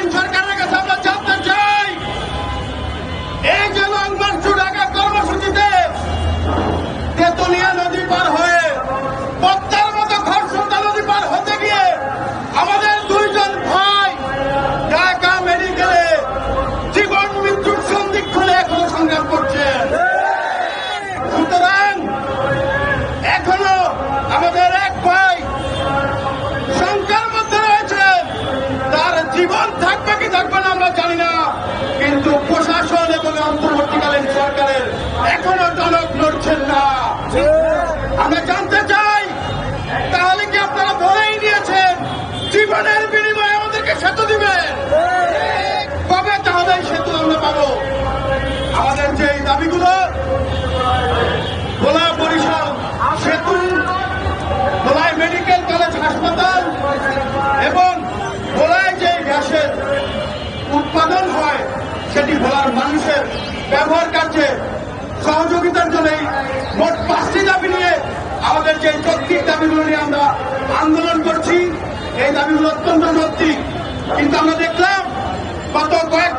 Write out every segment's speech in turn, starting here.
নবীন সরকার সেটি ভোলার মানুষের ব্যবহার কার্যে সহযোগিতার জন্যই মোট পাঁচটি দাবি নিয়ে আমাদের যে যৌক্তিক দাবিগুলো নিয়ে আমরা আন্দোলন করছি, এই দাবিগুলো অত্যন্ত সত্যি কিন্তু আমরা দেখলাম, গত কয়েক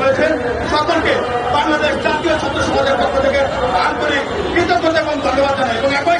করেছেন। সকলকে বাংলাদেশ জাতীয় ছাত্র সমাজের পক্ষ থেকে আন্তরিক কৃতজ্ঞতা এবং ধন্যবাদ জানাই। এবং একই